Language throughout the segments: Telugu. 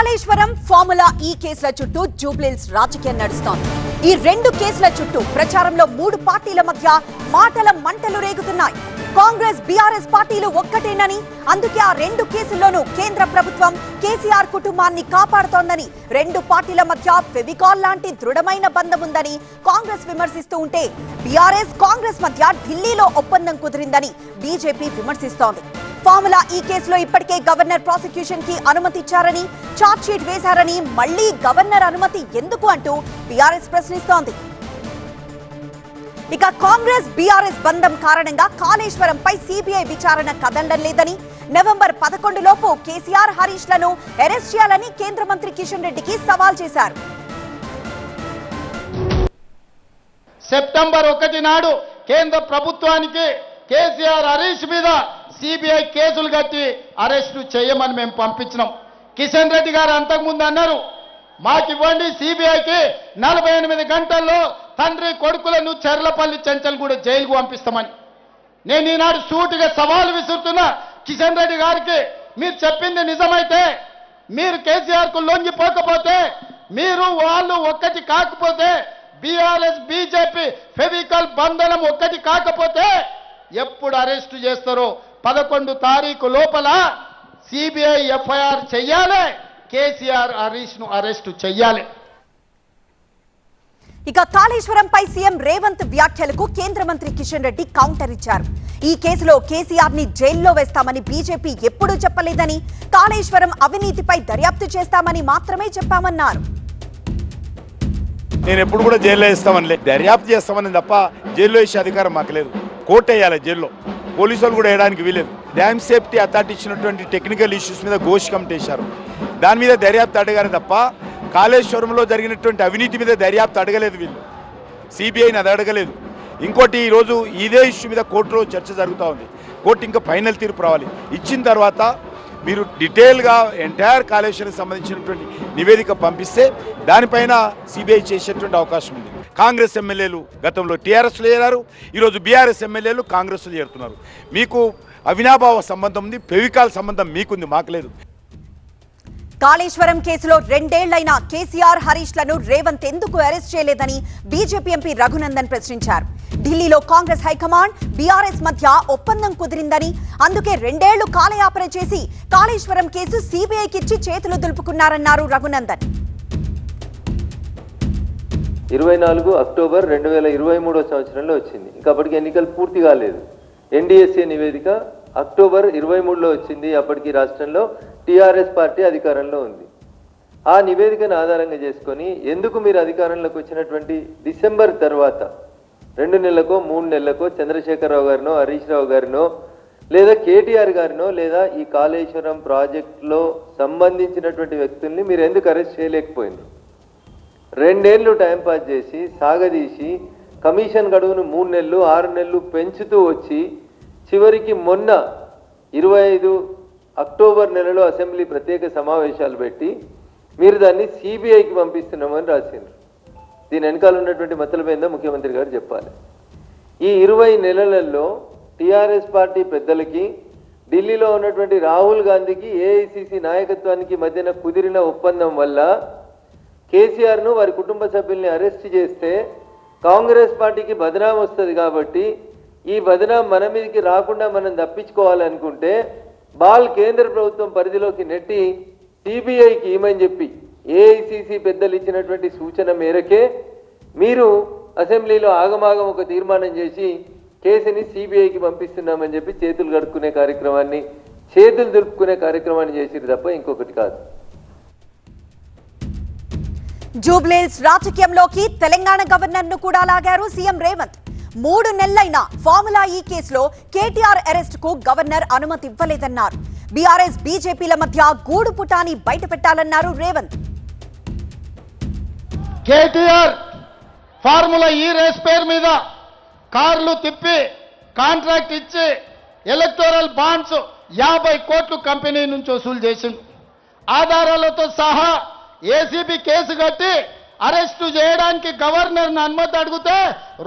కాళేశ్వరం ఫార్ములా ఈ కేసుల చుట్టూ జూబ్లీల్స్ రాజకీయం నడుస్తోంది. ఈ రెండు కేసుల చుట్టూ ప్రచారంలో మూడు పార్టీల మధ్య మాటల మంటలు రేగుతున్నాయి. కాంగ్రెస్ బీఆర్ఎస్ పార్టీలు ఒక్కటేనని అందుకే ఆ రెండు కేసుల్లోనూ కేంద్ర ప్రభుత్వం కేసీఆర్ కుటుంబాన్ని కాపాడుతోందని రెండు పార్టీల మధ్య ఫెవికాల్ లాంటి దృఢమైన బంధం ఉందని కాంగ్రెస్ విమర్శిస్తూ ఉంటే బీఆర్ఎస్ కాంగ్రెస్ మధ్య ఢిల్లీలో ఒప్పందం కుదిరిందని బీజేపీ విమర్శిస్తోంది. ఫార్ములా ఈ కేసులో ఇప్పటికే గవర్నర్ ప్రాసిక్యూషన్కి అనుమతి ఇచ్చారని చార్జ్ షీట్ వేశారని మళ్ళీ గవర్నర్ అనుమతి ఎందుకు అంటూ బీఆర్ఎస్ ప్రశ్నిస్తోంది. ఇక కాంగ్రెస్ బీఆర్ఎస్ బంధం కారణంగా కాళేశ్వరంపై సిబిఐ విచారణ కదలడం లేదని నవంబర్ పదకొండు లోపు కేసీఆర్ హరీష్లను అరెస్ట్ చేయాలని కేంద్ర మంత్రి కిషన్ రెడ్డికి సవాల్ చేశారు. సెప్టెంబర్ ఒకటి నాడు కేంద్ర ప్రభుత్వానికి కేసీఆర్ హరీష్ మీద సిబిఐ కేసులు కట్టి అరెస్టు చేయమని మేము పంపించినాం. కిషన్ రెడ్డి గారు అంతకుముందు అన్నారు మాకు ఇవ్వండి సిబిఐకి నలభై ఎనిమిది గంటల్లో తండ్రి కొడుకులను చెర్లపల్లి చెంచల్ జైలుకు పంపిస్తామని. నేను ఈనాడు సూటిగా సవాలు విసురుతున్నా. కిషన్ రెడ్డి గారికి మీరు చెప్పింది నిజమైతే మీరు కేసీఆర్కు లొంగిపోకపోతే మీరు వాళ్ళు ఒక్కటి కాకపోతే బీఆర్ఎస్ బీజేపీ ఫెవికల్ బంధనం ఒక్కటి కాకపోతే ఎప్పుడు అరెస్టు చేస్తారో పదకొండు తారీఖు లోపల సిబిఐ ఎఫ్ఐఆర్ చెయ్యాలి కేసీఆర్ హరీష్ను అరెస్టు చెయ్యాలి. ఇక కాళేశ్వరంపై సీఎం రేవంత్ వ్యాఖ్యలకు కేంద్ర మంత్రి కిషన్ రెడ్డి కౌంటర్ ఇచ్చారు. ఈ కేసులో కేసీఆర్ని జైల్లో వేస్తామని బీజేపీ ఎప్పుడూ చెప్పలేదని కాళేశ్వరం అవినీతిపై దర్యాప్తు చేస్తామని మాత్రమే చెప్పామన్నారు. నేను ఎప్పుడు కూడా జైల్లో వేస్తామని లేదు దర్యాప్తు చేస్తామని తప్ప జైల్లో వేసే అధికారం మాకు లేదు. కోర్టు వేయాలి జైల్లో. పోలీసు వాళ్ళు కూడా వేయడానికి వీలేదు డ్యామ్ సేఫ్టీ అథారిటీ ఇచ్చినటువంటి టెక్నికల్ ఇష్యూస్ మీద ఘోష్ కమిటీ వేశారు. దాని మీద దర్యాప్తు అడగారు తప్ప కాళేశ్వరంలో జరిగినటువంటి అవినీతి మీద దర్యాప్తు అడగలేదు వీళ్ళు. సిబిఐని అది అడగలేదు. ఇంకోటి ఈరోజు ఇదే ఇష్యూ మీద కోర్టులో చర్చ జరుగుతూ ఉంది. కోర్టు ఇంకా ఫైనల్ తీర్పు రావాలి. ఇచ్చిన తర్వాత మీరు డీటెయిల్గా ఎంటైర్ కాళేశ్వరం సంబంధించినటువంటి నివేదిక పంపిస్తే దానిపైన సిబిఐ చేసేటువంటి అవకాశం ఉంది. కాంగ్రెస్ ఎమ్మెల్యేలు గతంలో టీఆర్ఎస్లో చేరారు. ఈరోజు బీఆర్ఎస్ ఎమ్మెల్యేలు కాంగ్రెస్లో చేరుతున్నారు. మీకు అవినాభావ సంబంధం ఉంది పెవికాల్ సంబంధం మీకుంది మాకు లేదు. కాళేశ్వరం కేసులో రెండేళ్ళైనా కేసీఆర్ హరీష్లను రేవంత్ ఎందుకు అరెస్ట్ చేయలేదని బీజేపీ ఎంపీ రఘునందన్ ప్రశ్నించారు. ఢిల్లీలో కాంగ్రెస్ హైకమాండ్ బీఆర్ఎస్ మధ్య ఒప్పందం కుదిరిందని అందుకే రెండేళ్ళు కాలయాపన చేసి కాళేశ్వరం కేసు సిబిఐకిచ్చి చేతులు దులుపుకున్నారన్నారు రఘునందన్. ఇరవై నాలుగు అక్టోబర్ రెండు వేల ఇరవై మూడో సంవత్సరంలో వచ్చింది. ఇంకా అప్పటికి ఎన్నికలు పూర్తి కాలేదు. ఎన్డీఎస్ఏ నివేదిక అక్టోబర్ ఇరవై మూడులో వచ్చింది. అప్పటికి రాష్ట్రంలో టీఆర్ఎస్ పార్టీ అధికారంలో ఉంది. ఆ నివేదికను ఆధారంగా చేసుకొని ఎందుకు మీరు అధికారంలోకి వచ్చినటువంటి డిసెంబర్ తర్వాత రెండు నెలలకో మూడు నెలలకో చంద్రశేఖరరావు గారినో హరీష్ రావు గారినో లేదా కేటీఆర్ గారినో లేదా ఈ కాళేశ్వరం ప్రాజెక్టులో సంబంధించినటువంటి వ్యక్తుల్ని మీరు ఎందుకు అరెస్ట్ చేయలేకపోయింది రెండేళ్ళు టైం పాస్ చేసి సాగదీసి కమిషన్ గడువును మూడు నెలలు ఆరు నెలలు పెంచుతూ వచ్చి చివరికి మొన్న ఇరవై ఐదు అక్టోబర్ నెలలో అసెంబ్లీ ప్రత్యేక సమావేశాలు పెట్టి మీరు దాన్ని సిబిఐకి పంపిస్తున్నామని రాసిండ్రు. దీని వెనకాల ఉన్నటువంటి మతలమైందో ముఖ్యమంత్రి గారు చెప్పాలి. ఈ ఇరవై నెలలలో టీఆర్ఎస్ పార్టీ పెద్దలకి ఢిల్లీలో ఉన్నటువంటి రాహుల్ గాంధీకి ఏఐసిసి నాయకత్వానికి మధ్యన కుదిరిన ఒప్పందం వల్ల కేసీఆర్ను వారి కుటుంబ సభ్యుల్ని అరెస్ట్ చేస్తే కాంగ్రెస్ పార్టీకి బదనాం వస్తుంది కాబట్టి ఈ బదనాం మన మీదకి రాకుండా మనం తప్పించుకోవాలనుకుంటే బాల్ కేంద్ర ప్రభుత్వం పరిధిలోకి నెట్టి సిబిఐకి ఏమని చెప్పి ఏఐసిసి పెద్దలు ఇచ్చినటువంటి సూచన మేరకే మీరు అసెంబ్లీలో ఆగమాగం ఒక తీర్మానం చేసి కేసుని సిబిఐకి పంపిస్తున్నామని చెప్పి చేతులు కడుక్కునే కార్యక్రమాన్ని చేతులు దులుపుకునే కార్యక్రమాన్ని చేసిరు తప్ప ఇంకొకటి కాదు. జూబ్లీల్స్ రాజకీయంలోకి తెలంగాణ గవర్నర్ను కూడా లాగారు సీఎం రేవంత్. మూడు నెలలైన ఫార్ములా ఈ కేసులో కేటీఆర్ అరెస్ట్కు గవర్నర్ అనుమతి ఇవ్వలేదన్నారు. బీఆర్ఎస్ బీజేపీల మధ్య గూడు పుటాని బయట పెట్టాలన్నారు Revanth. KTR formula E race పేరు మీద కార్లు తిప్పి కాంట్రాక్ట్ ఇచ్చి ఎలక్టోరల్ బాండ్స్ యాభై కోట్లు కంపెనీ నుంచి వసూలు చేసింది ఆధారాలతో సహా ఏసీబీ కేసు కట్టి అరెస్టు చేయడానికి గవర్నర్ని అనుమతి అడిగితే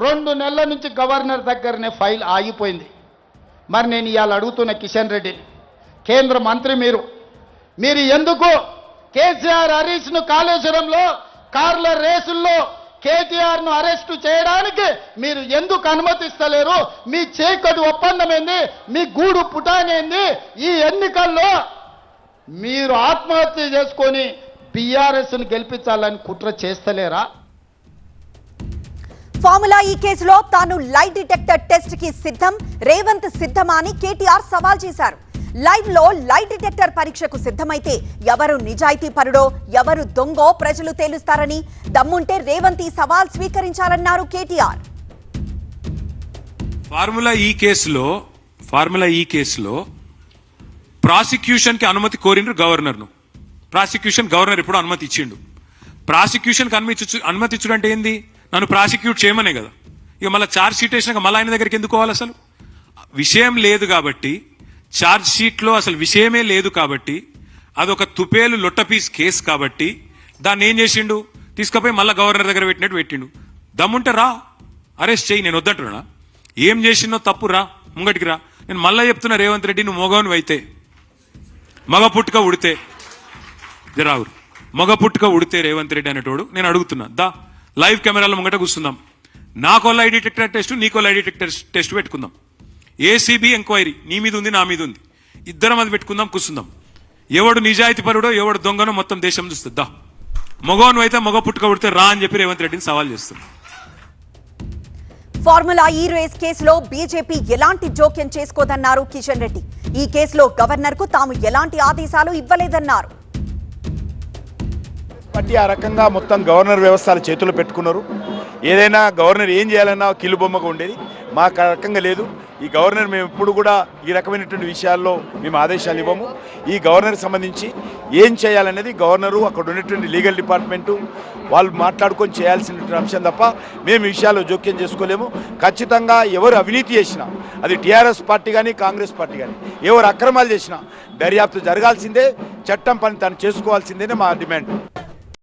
రెండు నెలల నుంచి గవర్నర్ దగ్గరనే ఫైల్ ఆగిపోయింది. మరి నేను ఇవాళ అడుగుతున్న కిషన్ రెడ్డిని కేంద్ర మంత్రి మీరు మీరు ఎందుకు కేసీఆర్ హరీష్ను కాళేశ్వరంలో కార్ల రేసుల్లో కేటీఆర్ను అరెస్టు చేయడానికి మీరు ఎందుకు అనుమతిస్తలేరు? మీ చీకటి ఒప్పందం ఏంది మీ గూడు పుటానేంది? ఈ ఎన్నికల్లో మీరు ఆత్మహత్య చేసుకొని బీఆర్ఎస్ను గెలిపించాలని కుట్ర చేస్తలేరా? ఫార్ములా ఈ కేసులో తాను లై డిటెక్టర్ టెస్ట్కి సిద్ధం రేవంత్ సిద్ధమా అని కేటీఆర్ సవాల్ చేశారు. లైవ్లో లై డిటెక్టర్ పరీక్షకు సిద్ధమైతే ఎవరు నిజాయితీ పరుడో ఎవరు దొంగో ప్రజలు తేలుస్తారని దమ్ముంటే రేవంత్ ఈ సవాల్ స్వీకరించాలన్నారు కేటీఆర్. ఫార్ములా ఈ కేసులో ఫార్ములా ఈ కేసులో ప్రాసిక్యూషన్కి అనుమతి కోరిండ్రు గవర్నర్ను. ప్రాసిక్యూషన్ గవర్నర్ ఎప్పుడు అనుమతి ఇచ్చిండు. ప్రాసిక్యూషన్కి అనుమతి అనుమతి ఇచ్చుడు అంటే ఏంది? నన్ను ప్రాసిక్యూట్ చేయమనే కదా. ఇక మళ్ళీ ఛార్జ్ షీట్ వేసినాక మళ్ళీ ఆయన దగ్గరికి ఎందుకు పోవాలి అసలు? విషయం లేదు కాబట్టి ఛార్జ్ షీట్లో అసలు విషయమే లేదు కాబట్టి అదొక తుపేలు లొట్టపీస్ కేసు కాబట్టి దాన్ని ఏం చేసిండు? తీసుకుపోయి మళ్ళీ గవర్నర్ దగ్గర పెట్టినట్టు పెట్టిండు. దమ్ముంటే రా అరెస్ట్ చేయి నేను వద్దంటున్నా ఏం చేసినో తప్పు రా ముంగటికి రా. నేను మళ్ళా చెప్తున్నా రేవంత్ రెడ్డి నువ్వు మగవను అయితే మగ పుట్టుక ఉడితే. జరావురు. మగ పుట్టుక ఉడితే రేవంత్ రెడ్డి అనేటోడు నేను అడుగుతున్నా. దా లైవ్ కెమెరాల ముంగట కూర్చుందాం. నాకో లై డిటెక్టర్ టెస్ట్ నీకో లై డిటెక్టర్ టెస్ట్ పెట్టుకుందాం. ఏసీబీ ఎంక్వైరీ నీ మీద ఉంది నా మీద ఉంది. ఇద్దరం అది పెట్టుకుందాం కూర్చుందాం. ఎవడు నిజాయితీ పరుడో ఎవడు దొంగనో మొత్తం దేశం చూస్తుంది. దా. మగోను అయితే మగ పుట్టుక ఉడితే రా అని చెప్పి రేవంత్ రెడ్డిని సవాల్ చేస్తుంది. ఫార్ములా ఈ రేస్ కేసులో బీజేపీ ఎలాంటి జోక్యం చేసుకోదన్నారు కిషన్ రెడ్డి? ఈ కేసులో గవర్నర్కు తాము ఎలాంటి ఆదేశాలు ఇవ్వలేదన్నారు? పార్టీ ఆ రకంగా మొత్తం గవర్నర్ వ్యవస్థల చేతులు పెట్టుకున్నారు. ఏదైనా గవర్నర్ ఏం చేయాలన్నా కిలు బొమ్మగా ఉండేది. మాకు ఆ రకంగా లేదు. ఈ గవర్నర్ మేము ఎప్పుడు కూడా ఈ రకమైనటువంటి విషయాల్లో మేము ఆదేశాలు ఇవ్వము. ఈ గవర్నర్ సంబంధించి ఏం చేయాలనేది గవర్నరు అక్కడ ఉన్నటువంటి లీగల్ డిపార్ట్మెంటు వాళ్ళు మాట్లాడుకొని చేయాల్సినటువంటి అంశం తప్ప మేము విషయాలు విషయాల్లో జోక్యం చేసుకోలేము. ఖచ్చితంగా ఎవరు అవినీతి చేసినా అది టీఆర్ఎస్ పార్టీ కానీ కాంగ్రెస్ పార్టీ కానీ ఎవరు అక్రమాలు చేసినా దర్యాప్తు జరగాల్సిందే. చట్టం పని తను చేసుకోవాల్సిందేనే మా డిమాండ్.